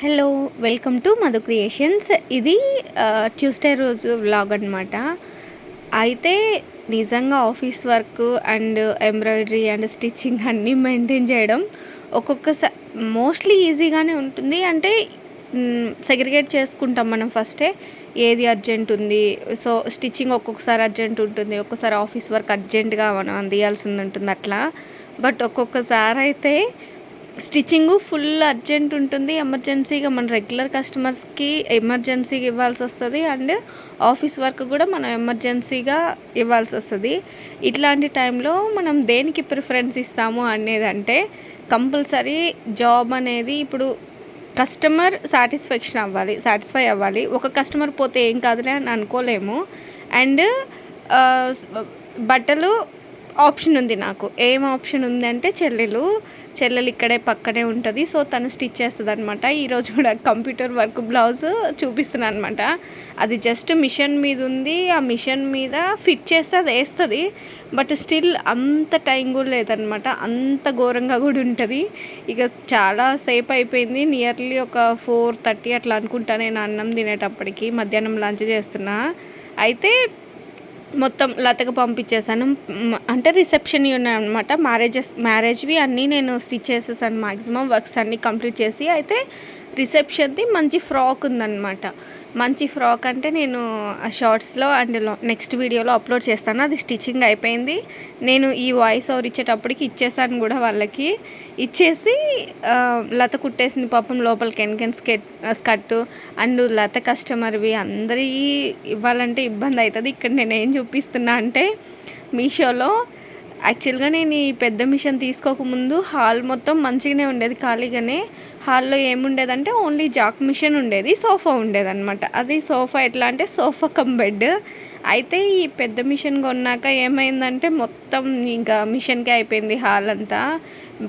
Hello welcome to Madhu creations. ఇది Tuesday రోజు vlog అనమాట అయితే నిజంగా office work and embroidery and stitching అన్నీ మెయింటైన్ చేయడం ఒక్కొక్కసారి మోస్ట్లీ ఈజీగానే ఉంటుంది. అంటే సెగ్రిగేట్ చేసుకుంటాం మనం ఫస్టే. ఏది అర్జెంట్ ఉంది? సో స్టిచ్చింగ్ ఒక్కొక్కసారి అర్జెంట్ ఉంటుంది. ఒక్కొక్కసారి ఆఫీస్ వర్క్ అర్జెంటుగా మనం అందియాల్సింది ఉంటుంది అట్లా. బట్ ఒక్కొక్కసారి అయితే స్టిచ్చింగ్ ఫుల్ అర్జెంట్ ఉంటుంది. ఎమర్జెన్సీగా మన రెగ్యులర్ కస్టమర్స్కి ఎమర్జెన్సీగా ఇవ్వాల్సి వస్తుంది. అండ్ ఆఫీస్ వర్క్ కూడా మనం ఎమర్జెన్సీగా ఇవ్వాల్సి వస్తుంది. ఇట్లాంటి టైంలో మనం దేనికి ప్రిఫరెన్స్ ఇస్తాము అనేది అంటే కంపల్సరీ జాబ్ అనేది ఇప్పుడు కస్టమర్ సాటిస్ఫాక్షన్ అవ్వాలి సాటిస్ఫై అవ్వాలి. ఒక కస్టమర్ పోతే ఏం కాదులే అని అనుకోలేము. అండ్ బట్టలు ఆప్షన్ ఉంది నాకు. ఏం ఆప్షన్ ఉందంటే చెల్లెలు. చెల్లెలు ఇక్కడే పక్కనే ఉంటుంది. సో తను స్టిచ్ చేస్తుంది అనమాట ఈరోజు కూడా కంప్యూటర్ వర్క్ బ్లౌజ్ చూపిస్తున్నాను అనమాట అది జస్ట్ మిషన్ మీద ఉంది. ఆ మిషన్ మీద ఫిట్ చేస్తే అది వేస్తుంది. బట్ స్టిల్ అంత టైం కూడా లేదనమాట అంత ఘోరంగా కూడా ఉంటుంది. ఇక చాలా సేపు అయిపోయింది. నియర్లీ ఒక ఫోర్ థర్టీ అట్లా అనుకుంటా నేను అన్నం తినేటప్పటికి. మధ్యాహ్నం లంచ్ చేస్తున్నా. అయితే మొత్తం లతకు పంపించేసాను అంటే రిసెప్షన్ ఉన్నాయి అనమాట మ్యారేజెస్ మ్యారేజ్వి అన్నీ నేను స్టిచ్ చేసేసాను. మ్యాక్సిమం వర్క్స్ అన్నీ కంప్లీట్ చేసి అయితే రిసెప్షన్ది మంచి ఫ్రాక్ ఉందన్నమాట. మంచి ఫ్రాక్ అంటే నేను షార్ట్స్లో అండ్ నెక్స్ట్ వీడియోలో అప్లోడ్ చేస్తాను. అది స్టిచ్చింగ్ అయిపోయింది. నేను ఈ వాయిస్ ఓవర్ ఇచ్చేటప్పటికి ఇచ్చేసాను కూడా వాళ్ళకి. ఇచ్చేసి లత కుట్టేసింది పాపం లోపల ఎన్కెన్ స్కెట్ స్కర్ట్ అండ్ లత కస్టమర్వి అందరి ఇవ్వాలంటే ఇబ్బంది అవుతుంది. ఇక్కడ నేను ఏం చూపిస్తున్నా అంటే మీషోలో యాక్చువల్గా నేను ఈ పెద్ద మిషన్ తీసుకోకముందు హాల్ మొత్తం మంచిగానే ఉండేది ఖాళీగానే. హాల్లో ఏముండేదంటే ఓన్లీ జాక్ మిషన్ ఉండేది సోఫా ఉండేదన్నమాట. అది సోఫా ఎట్లా అంటే సోఫా కమ్ బెడ్. అయితే ఈ పెద్ద మిషన్ కొన్నాక ఏమైందంటే మొత్తం ఇంకా మిషన్కే అయిపోయింది హాల్ అంతా.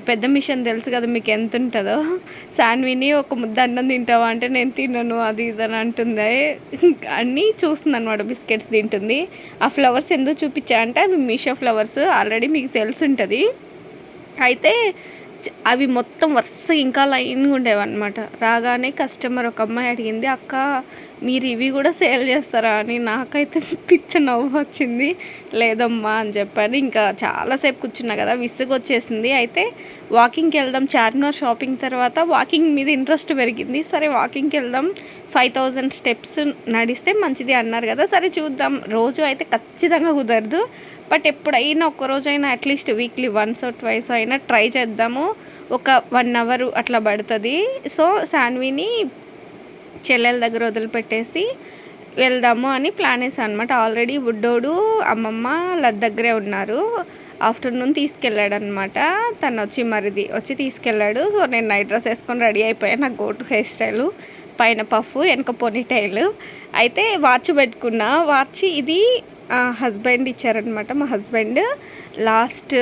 పెద్ద మిషన్ తెలుసు కదా మీకు ఎంత ఉంటుందో? శాన్విని ఒక ముద్ద అన్నం తింటావా అంటే నేను తినను అది ఇది అని అంటుంది. అన్నీ చూస్తుంది అనమాట బిస్కెట్స్ తింటుంది. ఆ ఫ్లవర్స్ ఎందుకు చూపించా అంటే అవి మీషో ఫ్లవర్స్ ఆల్రెడీ మీకు తెలిసి ఉంటుంది అయితే అవి మొత్తం వరుసగా ఇంకా లైన్గా ఉండేవన్నమాట. రాగానే కస్టమర్ ఒక అమ్మాయి అడిగింది అక్క మీరు ఇవి కూడా సేల్ చేస్తారా? అని నాకైతే పిచ్చ నవ్వు వచ్చింది. లేదమ్మా అని చెప్పాను. ఇంకా చాలాసేపు కూర్చున్నా కదా విసుగు వచ్చేసింది. అయితే వాకింగ్కి వెళ్దాం చార్మినార్ షాపింగ్ తర్వాత వాకింగ్ మీద ఇంట్రెస్ట్ పెరిగింది. సరే వాకింగ్కి వెళ్దాం ఫైవ్ థౌజండ్ స్టెప్స్ నడిస్తే మంచిది అన్నారు కదా సరే చూద్దాం. రోజు అయితే ఖచ్చితంగా కుదరదు. బట్ ఎప్పుడైనా ఒక్కరోజైనా at least weekly once twice అయినా ట్రై చేద్దాము. ఒక వన్ అవర్ అట్లా పడుతుంది. సో శాన్విని చెల్లెల దగ్గర వదిలిపెట్టేసి వెళ్దాము అని ప్లాన్ వేసాను అనమాట ఆల్రెడీ బుడ్డోడు అమ్మమ్మ లద్ దగ్గరే ఉన్నారు. ఆఫ్టర్నూన్ తీసుకెళ్ళాడు అనమాట తను వచ్చి మరిది వచ్చి తీసుకెళ్ళాడు. సో నేను నైట్ డ్రెస్ వేసుకొని రెడీ అయిపోయాను. నాకు గోటు హెయిర్ స్టైలు పైన పఫ్ వెనక పొనీ టైల్. అయితే వాచ్ పెట్టుకున్నా. వాచ్ ఇది హస్బెండ్ ఇచ్చారనమాట మా హస్బెండ్ లాస్ట్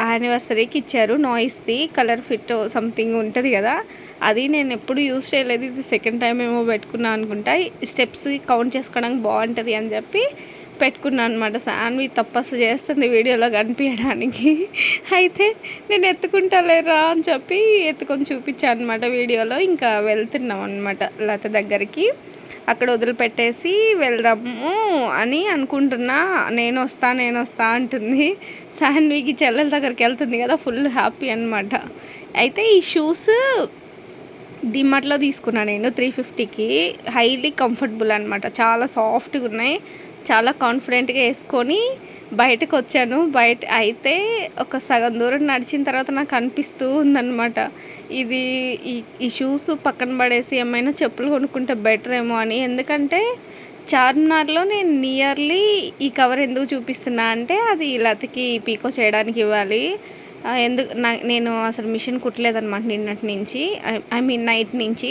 యానివర్సరీకి ఇచ్చారు. నాయిస్ది కలర్ ఫిట్ సంథింగ్ ఉంటుంది కదా. అది నేను ఎప్పుడు యూజ్ చేయలేదు. ఇది సెకండ్ టైం ఏమో పెట్టుకున్నాను అనుకుంటా. స్టెప్స్ కౌంట్ చేసుకోవడానికి బాగుంటుంది అని చెప్పి పెట్టుకున్నాను అనమాట శాన్వి తపస్సు చేస్తుంది వీడియోలో కనిపించడానికి. అయితే నేను ఎత్తుకుంటా లేరా అని చెప్పి ఎత్తుకొని చూపించాను అనమాట వీడియోలో. ఇంకా వెళ్తున్నాం అనమాట లత దగ్గరికి. అక్కడ వదిలిపెట్టేసి వెళ్దాము అని అనుకుంటున్నా. నేను వస్తా నేను వస్తా అంటుంది. సాన్వికి చెల్లెల దగ్గరికి వెళ్తుంది కదా ఫుల్ హ్యాపీ అనమాట అయితే ఈ షూస్ డిమార్ట్లో తీసుకున్నాను నేను త్రీ ఫిఫ్టీకి. హైలీ కంఫర్టబుల్ అనమాట చాలా సాఫ్ట్గా ఉన్నాయి. చాలా కాన్ఫిడెంట్గా వేసుకొని బయటకు వచ్చాను బయట అయితే ఒక సగం దూరం నడిచిన తర్వాత నాకు అనిపిస్తూ ఉందన్నమాట. ఇది ఈ ఈ షూస్ పక్కన పడేసి ఏమైనా చెప్పులు కొనుక్కుంటే బెటర్ ఏమో అని. ఎందుకంటే చార్మినార్లో నేను నియర్లీ ఈ కవర్ ఎందుకు చూపిస్తున్నా అంటే అది లతకి పీకో చేయడానికి ఇవ్వాలి. ఎందుకు నా నేను అసలు మిషన్ కుట్టలేదనమాట నిన్నటి నుంచి. ఐ మీన్ నైట్ నుంచి.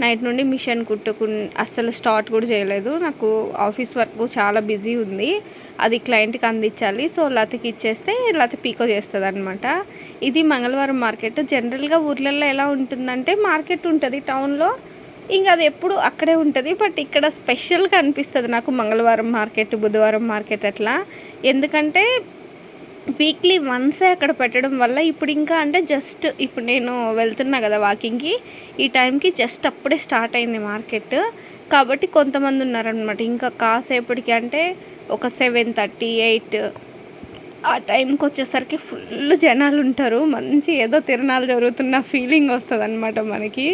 నైట్ నుండి మిషన్ కుట్టుకు అస్సలు స్టార్ట్ కూడా చేయలేదు. నాకు ఆఫీస్ వర్క్ చాలా బిజీ ఉంది. అది క్లయింట్కి అందించాలి. సో లతకి ఇచ్చేస్తే లత పీకో చేస్తుంది అనమాట ఇది మంగళవారం మార్కెట్. జనరల్గా ఊర్లలో ఎలా ఉంటుందంటే మార్కెట్ ఉంటుంది టౌన్లో. ఇంకా అది ఎప్పుడు అక్కడే ఉంటుంది. బట్ ఇక్కడ స్పెషల్గా అనిపిస్తుంది నాకు మంగళవారం మార్కెట్ బుధవారం మార్కెట్ అట్లా. ఎందుకంటే వీక్లీ వన్సే అక్కడ పెట్టడం వల్ల ఇప్పుడు ఇంకా అంటే జస్ట్ ఇప్పుడు నేను వెళ్తున్నా కదా వాకింగ్కి ఈ టైంకి జస్ట్ అప్పుడే స్టార్ట్ అయింది మార్కెట్ కాబట్టి కొంతమంది ఉన్నారనమాట ఇంకా కాసేపటికి అంటే ఒక సెవెన్ థర్టీ ఎయిట్ ఆ టైంకి వచ్చేసరికి ఫుల్ జనాలు ఉంటారు. మంచి ఏదో తిరణాలు జరుగుతున్న ఫీలింగ్ వస్తుంది అనమాట మనకి.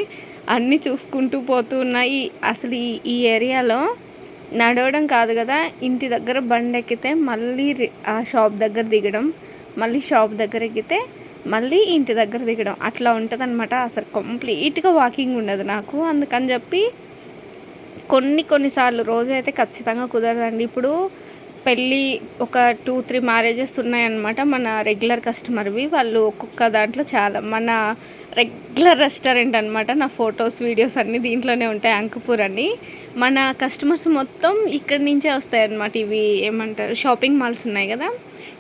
అన్నీ చూసుకుంటూ పోతున్నాయి అసలు ఈ ఈ ఏరియాలో నడవడం కాదు కదా ఇంటి దగ్గర బండి ఎక్కితే మళ్ళీ ఆ షాప్ దగ్గర దిగడం మళ్ళీ షాప్ దగ్గర ఎక్కితే మళ్ళీ ఇంటి దగ్గర దిగడం. అట్లా ఉంటుంది అనమాట అసలు కంప్లీట్గా వాకింగ్ ఉండదు నాకు. అందుకని చెప్పి కొన్ని కొన్నిసార్లు రోజు అయితే ఖచ్చితంగా కుదరదండి. ఇప్పుడు పెళ్ళి ఒక టూ త్రీ మ్యారేజెస్ ఉన్నాయన్నమాట మన రెగ్యులర్ కస్టమర్వి. వాళ్ళు ఒక్కొక్క దాంట్లో చాలా మన రెగ్యులర్ రెస్టారెంట్ అనమాట నా ఫొటోస్ వీడియోస్ అన్నీ దీంట్లోనే ఉంటాయి అంకపూర్ అని. మన కస్టమర్స్ మొత్తం ఇక్కడి నుంచే వస్తాయి అన్నమాట ఇవి ఏమంటారు షాపింగ్ మాల్స్ ఉన్నాయి కదా.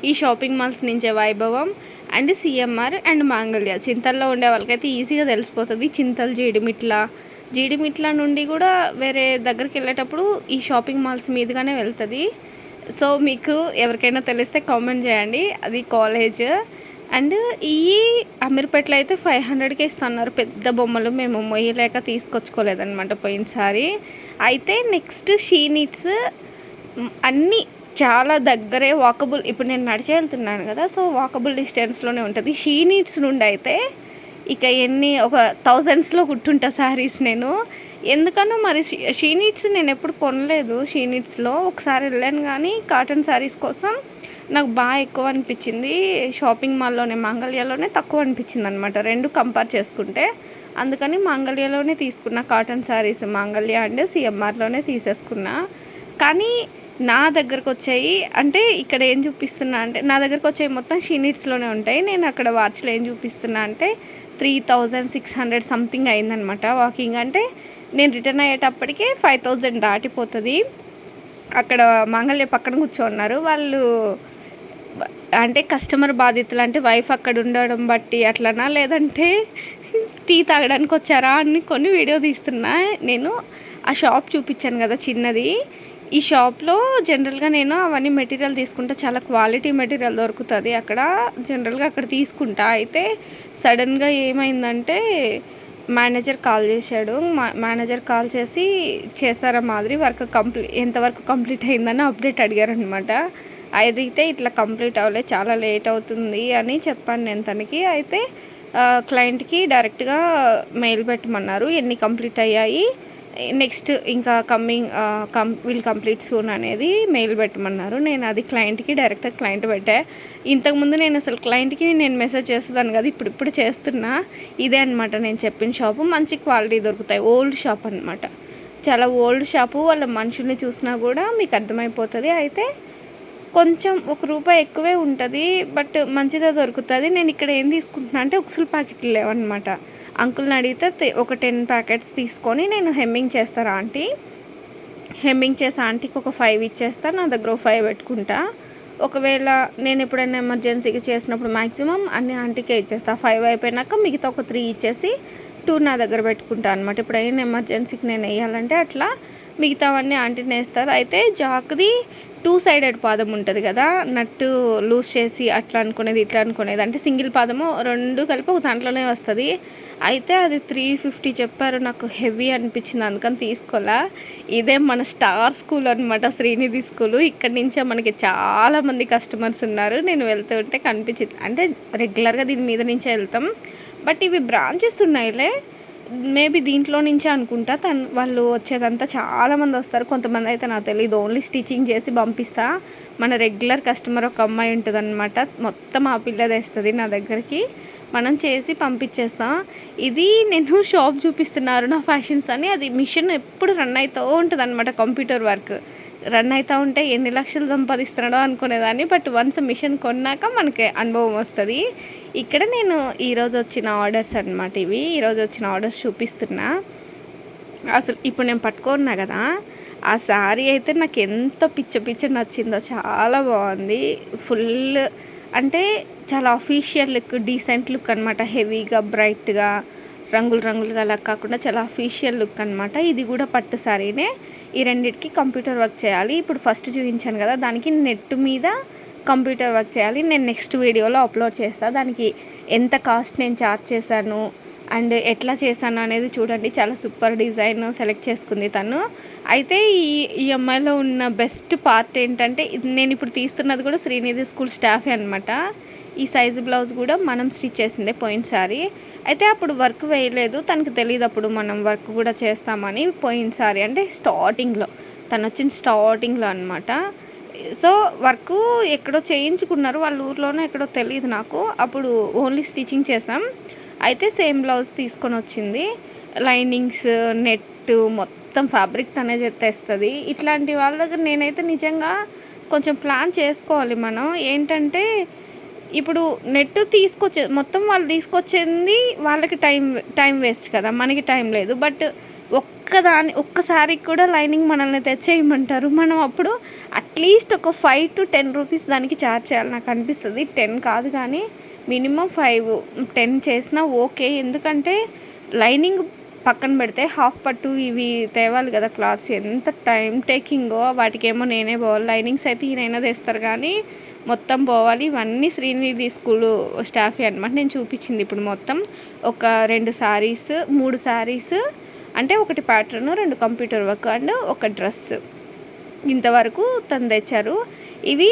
ఈ షాపింగ్ మాల్స్ నుంచే వైభవం అండ్ సిఎంఆర్ అండ్ మాంగళ్య. చింతల్లో ఉండే వాళ్ళకైతే ఈజీగా తెలిసిపోతుంది. చింతలు జీడిమిట్ల. జీడిమిట్ల నుండి కూడా వేరే దగ్గరికి వెళ్ళేటప్పుడు ఈ షాపింగ్ మాల్స్ మీదుగానే వెళ్తుంది. సో మీకు ఎవరికైనా తెలిస్తే కామెంట్ చేయండి. అది కాలేజ్. అండ్ ఈ అమీర్పేటలో అయితే ఫైవ్ హండ్రెడ్కే ఇస్తున్నారు పెద్ద బొమ్మలు మేము మొయ్యలేక తీసుకొచ్చుకోలేదనమాట పోయినసారి. అయితే నెక్స్ట్ షీ నీడ్స్ అన్నీ చాలా దగ్గరే వాకబుల్ ఇప్పుడు నేను నడిచే వెళ్తున్నాను కదా సో వాకబుల్ డిస్టెన్స్లోనే ఉంటుంది. షీ నీడ్స్ నుండి అయితే ఇక ఎన్ని ఒక థౌజండ్స్లో కుట్టుంటా శారీస్ నేను. ఎందుకనో మరి షీనిట్స్ షీ నీడ్స్ నేను ఎప్పుడు కొనలేదు. షీ నీడ్స్లో ఒకసారి వెళ్ళాను కానీ కాటన్ శారీస్ కోసం నాకు బాగా ఎక్కువ అనిపించింది షాపింగ్ మాల్లోనే మాంగళ్యలోనే తక్కువ అనిపించింది అనమాట రెండు కంపేర్ చేసుకుంటే అందుకని మాంగళ్యలోనే తీసుకున్న కాటన్ శారీస్ మాంగళ్య అండ్ సిఎంఆర్లోనే తీసేసుకున్నా. కానీ నా దగ్గరకు వచ్చాయి అంటే ఇక్కడ ఏం చూపిస్తున్నా అంటే నా దగ్గరకు వచ్చాయి మొత్తం షీనిట్స్లోనే ఉంటాయి. నేను అక్కడ వాచ్లో ఏం చూపిస్తున్నా అంటే three thousand six hundred something అయిందనమాట వాకింగ్. అంటే నేను రిటర్న్ అయ్యేటప్పటికే ఫైవ్ థౌజండ్ దాటిపోతుంది. అక్కడ మాంగళ్య పక్కన కూర్చోన్నారు. వాళ్ళు అంటే కస్టమర్ బాధితులు అంటే వైఫ్ అక్కడ ఉండడం బట్టి అట్లనా? లేదంటే టీ తాగడానికి వచ్చారా అని కొన్ని వీడియో తీస్తున్నా. నేను ఆ షాప్ చూపించాను కదా చిన్నది. ఈ షాప్లో జనరల్గా నేను అవన్నీ మెటీరియల్ తీసుకుంటా. చాలా క్వాలిటీ మెటీరియల్ దొరుకుతుంది అక్కడ. జనరల్గా అక్కడ తీసుకుంటా. అయితే సడన్గా ఏమైందంటే మేనేజర్ కాల్ చేశాడు. మా మేనేజర్ కాల్ చేసి చేశారా మాదిరి వర్క్ కంప్లీట్ ఎంతవరకు కంప్లీట్ అయిందని అప్డేట్ అడిగారనమాట అయితే ఇట్లా కంప్లీట్ అవ్వలేదు చాలా లేట్ అవుతుంది అని చెప్పాను నేను తనకి. అయితే క్లయింట్కి డైరెక్ట్గా మెయిల్ పెట్టమన్నారు ఎన్ని కంప్లీట్ అయ్యాయి నెక్స్ట్ ఇంకా coming come will complete soon అనేది మెయిల్ పెట్టమన్నారు. నేను అది క్లయింట్కి డైరెక్ట్గా క్లయింట్ పెట్టా. ఇంతకుముందు నేను అసలు క్లయింట్కి నేను మెసేజ్ చేసేదాన్ని కదా ఇప్పుడు ఇప్పుడు చేస్తున్నా. ఇదే అనమాట నేను చెప్పిన షాపు. మంచి క్వాలిటీ దొరుకుతాయి. ఓల్డ్ షాప్ అనమాట చాలా ఓల్డ్ షాపు వాళ్ళ మనుషుల్ని చూసినా కూడా మీకు అర్థమైపోతుంది. అయితే కొంచెం ఒక రూపాయి ఎక్కువే ఉంటుంది బట్ మంచిదే దొరుకుతుంది. నేను ఇక్కడ ఏం తీసుకుంటున్నా అంటే ఉక్సులు ప్యాకెట్లు లేవన్నమాట. అంకుల్ని అడిగితే ఒక టెన్ ప్యాకెట్స్ తీసుకొని నేను హెమ్మింగ్ చేస్తారా ఆంటీ? హెమ్మింగ్ చేసి ఆంటీకి ఒక ఫైవ్ ఇచ్చేస్తా నా దగ్గర ఒక ఫైవ్ పెట్టుకుంటా. ఒకవేళ నేను ఎప్పుడైనా ఎమర్జెన్సీకి చేసినప్పుడు మ్యాక్సిమం అన్ని ఆంటీకే ఇచ్చేస్తా. ఫైవ్ అయిపోయినాక మిగతా ఒక త్రీ ఇచ్చేసి టూ నా దగ్గర పెట్టుకుంటా అనమాట ఇప్పుడు ఏమైనా ఎమర్జెన్సీకి నేను వేయాలంటే అట్లా మిగతావన్నీ ఆంటీనే వేస్తారు అయితే జాక్ది టూ సైడెడ్ పాదం ఉంటుంది కదా నట్టు లూజ్ చేసి అట్లా అనుకునేది ఇట్లా అనుకునేది. అంటే సింగిల్ పాదము రెండు కలిపి ఒక దాంట్లోనే వస్తుంది. అయితే అది త్రీ ఫిఫ్టీ చెప్పారు నాకు హెవీ అనిపించింది అందుకని తీసుకోవాలా ఇదే మన స్టార్ స్కూల్ అనమాట శ్రీనిధి స్కూల్. ఇక్కడి నుంచే మనకి చాలామంది కస్టమర్స్ ఉన్నారు. నేను వెళ్తుంటే కనిపించింది. అంటే రెగ్యులర్గా దీని మీద నుంచే వెళ్తాం. బట్ ఇవి బ్రాంచెస్ ఉన్నాయిలే. మేబీ దీంట్లో నుంచే అనుకుంటా. తను వాళ్ళు వచ్చేదంతా చాలామంది వస్తారు. కొంతమంది అయితే నాకు తెలియదు ఓన్లీ స్టిచ్చింగ్ చేసి పంపిస్తా. మన రెగ్యులర్ కస్టమర్ ఒక అమ్మాయి ఉంటుంది మొత్తం ఆ పిల్ల తెస్తుంది నా దగ్గరికి. మనం చేసి పంపించేస్తాం. ఇది నేను షాప్ చూపిస్తున్నారు నా ఫ్యాషన్స్ అని. అది మిషన్ ఎప్పుడు రన్ అవుతూ ఉంటుంది అనమాట కంప్యూటర్ వర్క్ రన్ అవుతూ ఉంటే ఎన్ని లక్షలు సంపాదిస్తున్నాడో అనుకునేదాన్ని. బట్ వన్స్ మిషన్ కొన్నాక మనకి అనుభవం వస్తుంది. ఇక్కడ నేను ఈరోజు వచ్చిన ఆర్డర్స్ అన్నమాట ఇవి. ఈరోజు వచ్చిన ఆర్డర్స్ చూపిస్తున్నా. అసలు ఇప్పుడు నేను పట్టుకున్నా కదా ఆ శారీ అయితే నాకు ఎంత పిచ్చ పిచ్చ నచ్చిందో చాలా బాగుంది. ఫుల్ అంటే చాలా అఫీషియల్ లుక్ డీసెంట్ లుక్ అనమాట హెవీగా బ్రైట్గా రంగులు రంగులుగా అలా కాకుండా చాలా అఫీషియల్ లుక్ అనమాట ఇది కూడా పట్టు శారీనే ఈ రెండిటికి కంప్యూటర్ వర్క్ చేయాలి. ఇప్పుడు ఫస్ట్ చూపించాను కదా దానికి నెట్ మీద కంప్యూటర్ వర్క్ చేయాలి. నేను నెక్స్ట్ వీడియోలో అప్లోడ్ చేస్తాను దానికి ఎంత కాస్ట్ నేను చార్జ్ చేశాను అండ్ ఎట్లా చేశాను అనేది చూడండి. చాలా సూపర్ డిజైన్ సెలెక్ట్ చేసుకుంది తను. అయితే ఈ ఈఎంఐలో ఉన్న బెస్ట్ పార్ట్ ఏంటంటే నేను ఇప్పుడు తీస్తున్నది కూడా శ్రీనిధి స్కూల్ స్టాఫే అనమాట ఈ సైజు బ్లౌజ్ కూడా మనం స్టిచ్ చేసిందే పోయినసారి అయితే అప్పుడు వర్క్ వేయలేదు. తనకు తెలియదు అప్పుడు మనం వర్క్ కూడా చేస్తామని పోయినసారి అంటే స్టార్టింగ్లో తను వచ్చిన స్టార్టింగ్లో అనమాట సో వర్క్ ఎక్కడో చేయించుకున్నారు వాళ్ళ ఊర్లోనే ఎక్కడో తెలియదు నాకు. అప్పుడు ఓన్లీ స్టిచ్చింగ్ చేసాం అయితే సేమ్ బ్లౌజ్ తీసుకొని వచ్చింది. లైనింగ్స్ నెట్ మొత్తం ఫ్యాబ్రిక్ తనే తెస్తుంది ఇట్లాంటి వాళ్ళ దగ్గర నేనైతే నిజంగా కొంచెం ప్లాన్ చేసుకోవాలి మనం. ఏంటంటే ఇప్పుడు నెట్ తీసుకొచ్చే మొత్తం వాళ్ళు తీసుకొచ్చింది వాళ్ళకి టైం టైం వేస్ట్ కదా. మనకి టైం లేదు. బట్ ఒక్కదాని ఒక్కసారి కూడా లైనింగ్ మనల్ని తెచ్చేయమంటారు. మనం అప్పుడు అట్లీస్ట్ ఒక ఫైవ్ టు టెన్ రూపీస్ దానికి ఛార్జ్ చేయాలి. నాకు అనిపిస్తుంది. టెన్ కాదు కానీ మినిమం ఫైవ్ టెన్ చేసినా ఓకే. ఎందుకంటే లైనింగ్ పక్కన పెడితే హాఫ్ పట్టు ఇవి తేవాలి కదా క్లాత్స్. ఎంత టైం టేకింగో వాటికేమో నేనే పోవాలి. లైనింగ్స్ అయితే ఈయనైనా తెస్తారు కానీ మొత్తం పోవాలి. ఇవన్నీ శ్రీనిధి స్కూల్ స్టాఫ్ అనమాట నేను చూపించింది ఇప్పుడు మొత్తం. ఒక రెండు శారీస్ మూడు శారీస్ అంటే ఒకటి ప్యాటర్న్ రెండు కంప్యూటర్ వర్క్ అండ్ ఒక డ్రెస్ ఇంతవరకు తను తెచ్చారు. ఇవి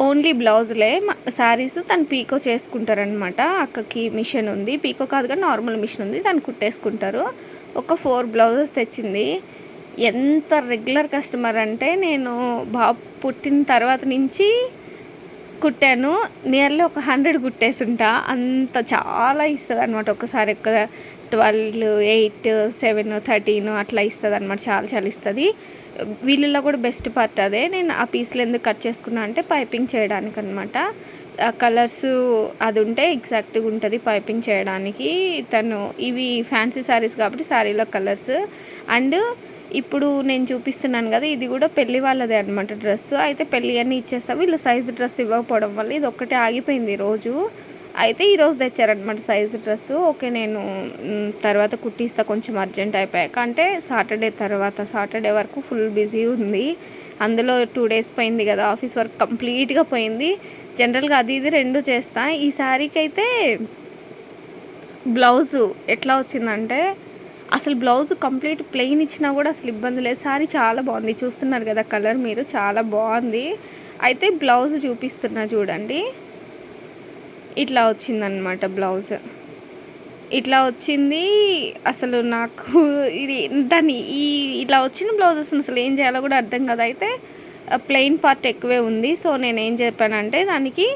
ఓన్లీ బ్లౌజులే శారీస్ తను పీకో చేసుకుంటారనమాట అక్కకి మిషన్ ఉంది. పీకో కాదు కానీ నార్మల్ మిషన్ ఉంది. దాన్ని కుట్టేసుకుంటారు. ఒక ఫోర్ బ్లౌజెస్ తెచ్చింది. ఎంత రెగ్యులర్ కస్టమర్ అంటే నేను బాబు పుట్టిన తర్వాత నుంచి కుట్టాను. నియర్లీ ఒక హండ్రెడ్ కుట్టేసుంటా. అంత చాలా ఇస్తుంది అనమాట ఒకసారి ఒక ట్వెల్వ్ ఎయిట్ సెవెన్ థర్టీన్ అట్లా ఇస్తుంది అనమాట చాలా చాలా ఇస్తుంది. వీళ్ళలో కూడా బెస్ట్ పార్ట్ అదే. నేను ఆ పీస్లు ఎందుకు కట్ చేసుకున్నా అంటే పైపింగ్ చేయడానికి అనమాట కలర్స్ అది ఉంటే ఎగ్జాక్ట్గా ఉంటుంది పైపింగ్ చేయడానికి. తను ఇవి ఫ్యాన్సీ శారీస్ కాబట్టి శారీలో కలర్స్. అండ్ ఇప్పుడు నేను చూపిస్తున్నాను కదా ఇది కూడా పెళ్ళి వాళ్ళదే అనమాట డ్రెస్ అయితే పెళ్ళి అన్నీ ఇచ్చేస్తా. వీళ్ళు సైజ్ డ్రెస్ ఇవ్వకపోవడం వల్ల ఇది ఒక్కటే ఆగిపోయింది రోజు. అయితే ఈరోజు తెచ్చారనమాట సైజ్ డ్రెస్ ఓకే నేను తర్వాత కుట్టిస్తా కొంచెం అర్జెంట్ అయిపోయాక. అంటే సాటర్డే తర్వాత సాటర్డే వరకు ఫుల్ బిజీ ఉంది. అందులో టూ డేస్ పోయింది కదా ఆఫీస్ వర్క్ కంప్లీట్గా పోయింది. జనరల్గా అది ఇది రెండు చేస్తా. ఈ శారీకి అయితే బ్లౌజు ఎట్లా వచ్చిందంటే అసలు బ్లౌజ్ కంప్లీట్ ప్లెయిన్ ఇచ్చినా కూడా అసలు ఇబ్బంది లేదు. సారీ చాలా బాగుంది. చూస్తున్నారు కదా కలర్ మీరు చాలా బాగుంది. అయితే బ్లౌజ్ చూపిస్తున్నా చూడండి. ఇట్లా వచ్చిందనమాట బ్లౌజ్. ఇట్లా వచ్చింది అసలు నాకు ఇది దాన్ని ఈ ఇట్లా వచ్చిన బ్లౌజెస్ అసలు ఏం చేయాలో కూడా అర్థం కాదు. అయితే ప్లెయిన్ పార్ట్ ఎక్కువే ఉంది. సో నేను ఏం చెప్పానంటే దానికి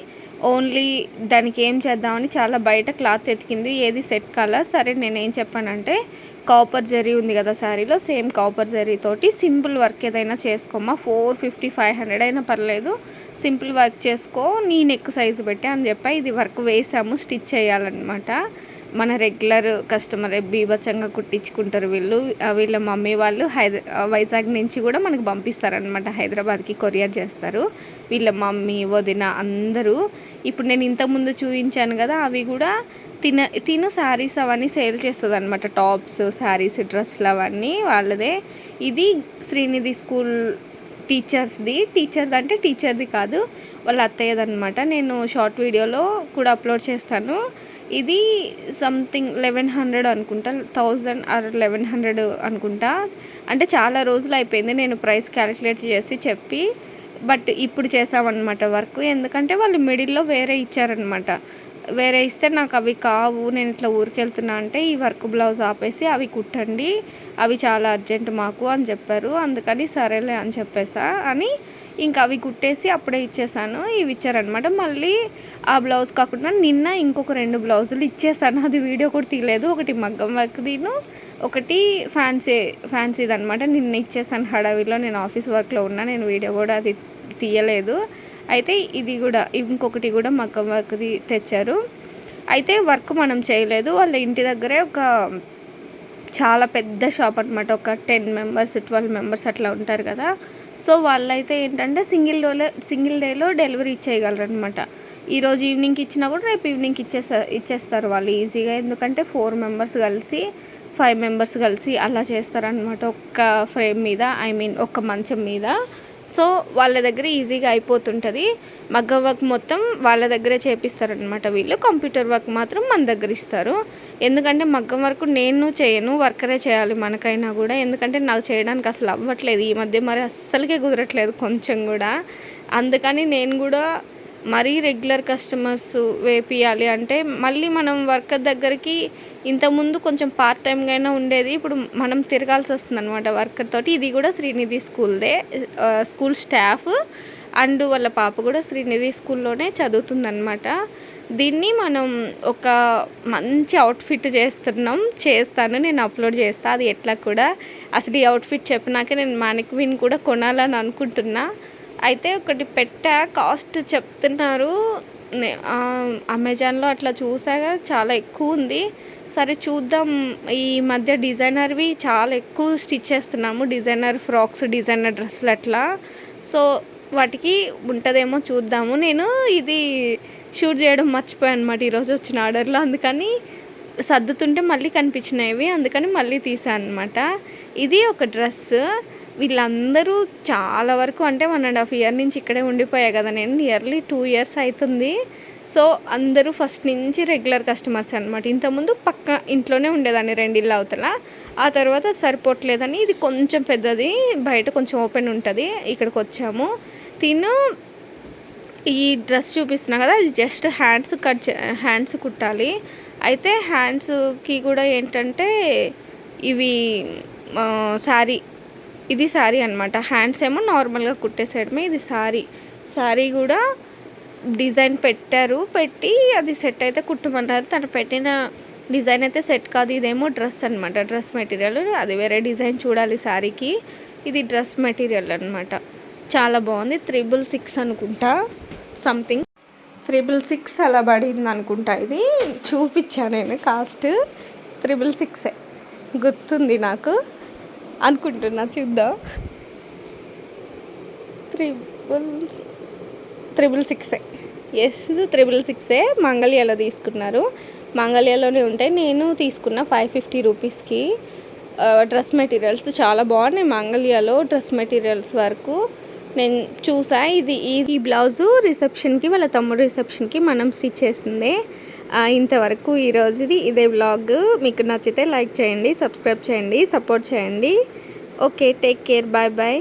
ఓన్లీ దానికి ఏం చేద్దామని చాలా బయట క్లాత్ ఎతికింది. ఏది సెట్ కలర్ సరే నేను ఏం చెప్పానంటే కాపర్ జరీ ఉంది కదా శారీలో సేమ్ కాపర్ జరీ తోటి సింపుల్ వర్క్ ఏదైనా చేసుకోమా ఫోర్ ఫిఫ్టీ ఫైవ్ హండ్రెడ్ అయినా పర్లేదు. సింపుల్ వర్క్ చేసుకో నీ నెక్ సైజు పెట్టి అని చెప్పి. ఇది వర్క్ వేసాము స్టిచ్ చేయాలన్నమాట. మన రెగ్యులర్ కస్టమర్ బీభత్సంగా కుట్టించుకుంటారు వీళ్ళు. వీళ్ళ మమ్మీ వాళ్ళు హైదరా వైజాగ్ నుంచి కూడా మనకు పంపిస్తారనమాట హైదరాబాద్కి కొరియర్ చేస్తారు. వీళ్ళ మమ్మీ వదిన అందరూ. ఇప్పుడు నేను ఇంతకుముందు చూపించాను కదా అవి కూడా తిన తిను శారీస్ అవన్నీ సేల్ చేస్తుంది అనమాట టాప్స్ శారీస్ డ్రెస్సులు అవన్నీ వాళ్ళదే. ఇది శ్రీనిధి స్కూల్ టీచర్స్ది టీచర్ది అంటే టీచర్ది కాదు వాళ్ళ అత్తయ్యది అనమాట నేను షార్ట్ వీడియోలో కూడా అప్లోడ్ చేస్తాను. ఇది సంథింగ్ లెవెన్ హండ్రెడ్ అనుకుంటా థౌజండ్ ఆర్ లెవెన్ హండ్రెడ్ అనుకుంటా. అంటే చాలా రోజులు అయిపోయింది నేను ప్రైస్ క్యాలిక్యులేట్ చేసి చెప్పి బట్ ఇప్పుడు చేసామన్నమాట వర్క్. ఎందుకంటే వాళ్ళు మిడిల్లో వేరే ఇచ్చారనమాట వేరే ఇస్తే నాకు అవి కావు నేను ఇట్లా ఊరికి వెళ్తున్నా అంటే ఈ వర్క్ బ్లౌజ్ ఆపేసి అవి కుట్టండి అవి చాలా అర్జెంట్ మాకు అని చెప్పారు. అందుకని సరేలే అని చెప్పేసా అని ఇంకా అవి కుట్టేసి అప్పుడే ఇచ్చేసాను. ఇవి ఇచ్చారనమాట మళ్ళీ ఆ బ్లౌజ్ కాకుండా నిన్న ఇంకొక రెండు బ్లౌజులు ఇచ్చేసాను. అది వీడియో కూడా తీయలేదు. ఒకటి మగ్గం వర్క్ దీను ఒకటి ఫ్యాన్సీ ఫ్యాన్సీది అనమాట నిన్న ఇచ్చేసాను హడావిలో నేను ఆఫీస్ వర్క్లో ఉన్నా నేను వీడియో కూడా అది తీయలేదు. అయితే ఇది కూడా ఇంకొకటి కూడా మగ్గం వర్క్ది తెచ్చారు. అయితే వర్క్ మనం చేయలేదు. వాళ్ళ ఇంటి దగ్గరే ఒక చాలా పెద్ద షాప్ అనమాట ఒక టెన్ మెంబర్స్ ట్వెల్వ్ మెంబర్స్ అట్లా ఉంటారు కదా. సో వాళ్ళైతే ఏంటంటే సింగిల్ డోలో సింగిల్ డేలో డెలివరీ ఇచ్చేయగలరు అనమాట ఈరోజు ఈవినింగ్కి ఇచ్చినా కూడా రేపు ఈవినింగ్కి ఇచ్చేస్తారు ఇచ్చేస్తారు వాళ్ళు ఈజీగా. ఎందుకంటే ఫోర్ మెంబర్స్ కలిసి ఫైవ్ మెంబర్స్ కలిసి అలా చేస్తారనమాట ఒక్క ఫ్రేమ్ మీద ఐ మీన్ ఒక్క మంచం మీద. సో వాళ్ళ దగ్గర ఈజీగా అయిపోతుంటుంది. మగ్గం వర్క్ మొత్తం వాళ్ళ దగ్గరే చేపిస్తారనమాట వీళ్ళు. కంప్యూటర్ వర్క్ మాత్రం మన దగ్గర ఇస్తారు. ఎందుకంటే మగ్గం వర్క్ నేను చేయను వర్కరే చేయాలి మనకైనా కూడా. ఎందుకంటే నాకు చేయడానికి అసలు అవ్వట్లేదు. ఈ మధ్య మరి అస్సలకే కుదరట్లేదు కొంచెం కూడా. అందుకని నేను కూడా మరీ రెగ్యులర్ కస్టమర్స్ వేపియాలి అంటే మళ్ళీ మనం వర్కర్ దగ్గరికి ఇంతకుముందు కొంచెం పార్ట్ టైంగా అయినా ఉండేది. ఇప్పుడు మనం తిరగాల్సి వస్తుంది అనమాట వర్కర్ తోటి. ఇది కూడా శ్రీనిధి స్కూల్దే స్కూల్ స్టాఫ్ అండ్ వాళ్ళ పాప కూడా శ్రీనిధి స్కూల్లోనే చదువుతుందనమాట దీన్ని మనం ఒక మంచి అవుట్ఫిట్ చేస్తున్నాం. చేస్తాను నేను అప్లోడ్ చేస్తాను అది ఎట్లా కూడా అసలు ఈ అవుట్ఫిట్ చెప్పినాక నేను మానిక్విన్ కూడా కొనాలని అనుకుంటున్నా. అయితే ఒకటి పెట్టా కాస్ట్ చెప్తున్నారు. అమెజాన్లో అట్లా చూసాగా చాలా ఎక్కువ ఉంది. సరే చూద్దాం. ఈ మధ్య డిజైనర్వి చాలా ఎక్కువ స్టిచ్ చేస్తున్నాము డిజైనర్ ఫ్రాక్స్ డిజైనర్ డ్రెస్సులు అట్లా. సో వాటికి ఉంటుందేమో చూద్దాము. నేను ఇది షూట్ చేయడం మర్చిపోయాను అనమాట ఈరోజు వచ్చిన ఆర్డర్లో. అందుకని సర్దుతుంటే మళ్ళీ కనిపించినవి అందుకని మళ్ళీ తీసాను అనమాట ఇది ఒక డ్రెస్ వీళ్ళందరూ చాలా వరకు అంటే వన్ అండ్ హాఫ్ ఇయర్ నుంచి ఇక్కడే ఉండిపోయా కదా. నేను నియర్లీ టూ ఇయర్స్ అవుతుంది సో అందరూ ఫస్ట్ నుంచి రెగ్యులర్ కస్టమర్స్ అనమాట ఇంతకుముందు పక్క ఇంట్లోనే ఉండేదాన్ని రెండిళ్ళు అవతల. ఆ తర్వాత సరిపోవట్లేదని ఇది కొంచెం పెద్దది బయట కొంచెం ఓపెన్ ఉంటుంది ఇక్కడికి వచ్చాము. తిను ఈ డ్రెస్ చూపిస్తున్నా కదా అది జస్ట్ హ్యాండ్స్ కట్ చే- హ్యాండ్స్ కుట్టాలి. అయితే హ్యాండ్స్కి కూడా ఏంటంటే ఇవి శారీ ఇది శారీ అనమాట హ్యాండ్స్ ఏమో నార్మల్గా కుట్టేసేయడమే ఇది శారీ. శారీ కూడా డిజైన్ పెట్టారు పెట్టి అది సెట్ అయితే కుట్టమన్నారు. తను పెట్టిన డిజైన్ అయితే సెట్ కాదు ఇదేమో డ్రెస్ అనమాట డ్రెస్ మెటీరియల్ అది వేరే డిజైన్ చూడాలి శారీకి. ఇది డ్రెస్ మెటీరియల్ అనమాట చాలా బాగుంది. త్రిబుల్ సిక్స్ అనుకుంటా సంథింగ్ త్రిబుల్ సిక్స్ అలా పడింది అనుకుంటా ఇది. చూపించా నేను కాస్ట్. త్రిబుల్ సిక్సే గుర్తుంది నాకు. అనుకుంటున్నా చూద్దాం. త్రిబుల్ త్రిబుల్ సిక్సే ఎస్ త్రిబుల్ సిక్సే మంగళ్యాలో తీసుకున్నారు. మంగళ్యాలోనే ఉంటాయి నేను తీసుకున్న ఫైవ్ ఫిఫ్టీ రూపీస్కి డ్రెస్ మెటీరియల్స్ చాలా బాగున్నాయి. మంగళ్యాలో డ్రెస్ మెటీరియల్స్ వరకు నేను చూసా. ఇది ఈ- బ్లౌజు రిసెప్షన్కి వాళ్ళ తమ్ముడు రిసెప్షన్కి మనం స్టిచ్ చేసిందే. ఇంతవరకు ఈరోజుది ఇదే బ్లాగ్ మీకు నచ్చితే లైక్ చేయండి సబ్స్క్రైబ్ చేయండి సపోర్ట్ చేయండి. Okay take care bye bye